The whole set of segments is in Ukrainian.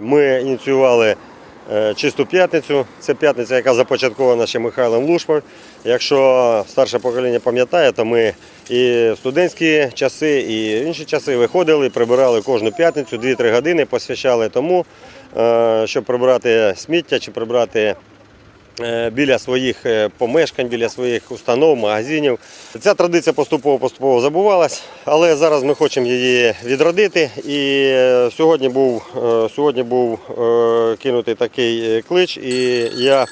Ми ініціювали е, чисту п'ятницю. Це п'ятниця, яка започаткована ще Михайлом Лушмар. Якщо старше покоління пам'ятає, то ми і студентські часи, і інші часи виходили, прибирали кожну п'ятницю 2-3 години, посвящали тому, е, щоб прибрати сміття чи прибрати біля своїх е, помешкань, біля своїх установ, магазинів. Ця традиція поступово-поступово забувалась, але зараз ми хочемо її відродити. І е, сьогодні був, е, сьогодні був е, кинутий такий е, клич, і я е,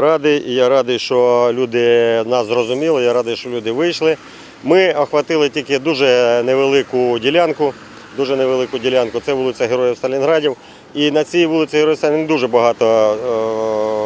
радий, я радий, що люди нас зрозуміли, я радий, що люди вийшли. Ми охватили тільки дуже невелику ділянку. Дуже невелику ділянку. Це вулиця Героїв Сталінградів. І на цій вулиці Героїв Сталінградів дуже багато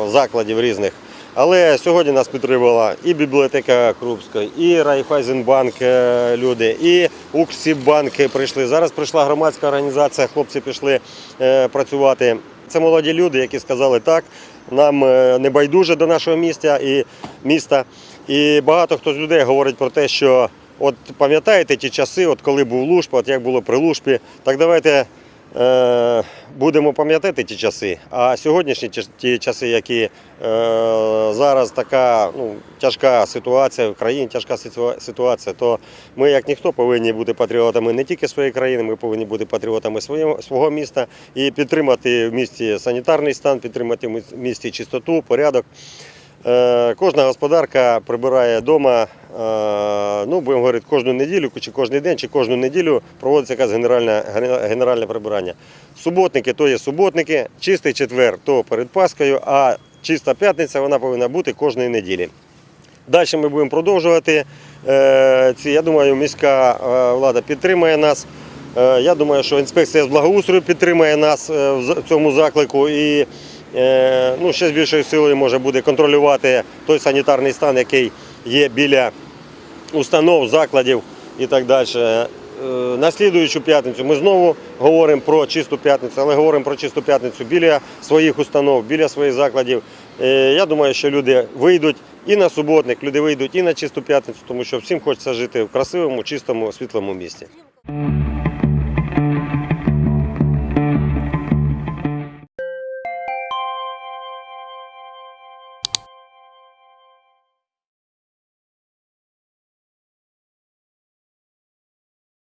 е, закладів різних. Але сьогодні нас підтримувала і бібліотека Крупська, і Райфайзенбанк е, люди, і Укрсібанки прийшли. Зараз прийшла громадська організація, хлопці пішли е, працювати. Це молоді люди, які сказали так. Нам не байдуже до нашого міста і міста. І багато хто з людей говорить про те, що от пам'ятаєте ті часи, от коли був Лушп, от як було при Лушпі, так давайте е, будемо пам'ятати ті часи. А сьогоднішні ті- часи, які е, зараз така ну, тяжка ситуація в країні, тяжка ситуація, то ми, як ніхто, повинні бути патріотами не тільки своєї країни, ми повинні бути патріотами своєго, свого міста і підтримати в місті санітарний стан, підтримати в місті чистоту, порядок. Е, Кожна господарка прибирає вдома, ну будемо говорити, кожну неділю, чи кожен день, чи кожну неділю проводиться якась генеральне, генеральне прибирання. Суботники то є суботники, чистий четвер то перед Паскою, а чиста п'ятниця вона повинна бути кожної неділі. Далі ми будемо продовжувати. е, ці. Я думаю, міська е, влада підтримає нас. Е, Я думаю, що інспекція з благоустрою підтримає нас е, в цьому заклику і е, ну, ще з більшою силою може буде контролювати той санітарний стан, який є біля установ, закладів і так далі. Е, На слідуючу п'ятницю ми знову говоримо про чисту п'ятницю, але говоримо про чисту п'ятницю біля своїх установ, біля своїх закладів. Е, Я думаю, що люди вийдуть і на суботник, люди вийдуть і на чисту п'ятницю, тому що всім хочеться жити в красивому, чистому, світлому місті.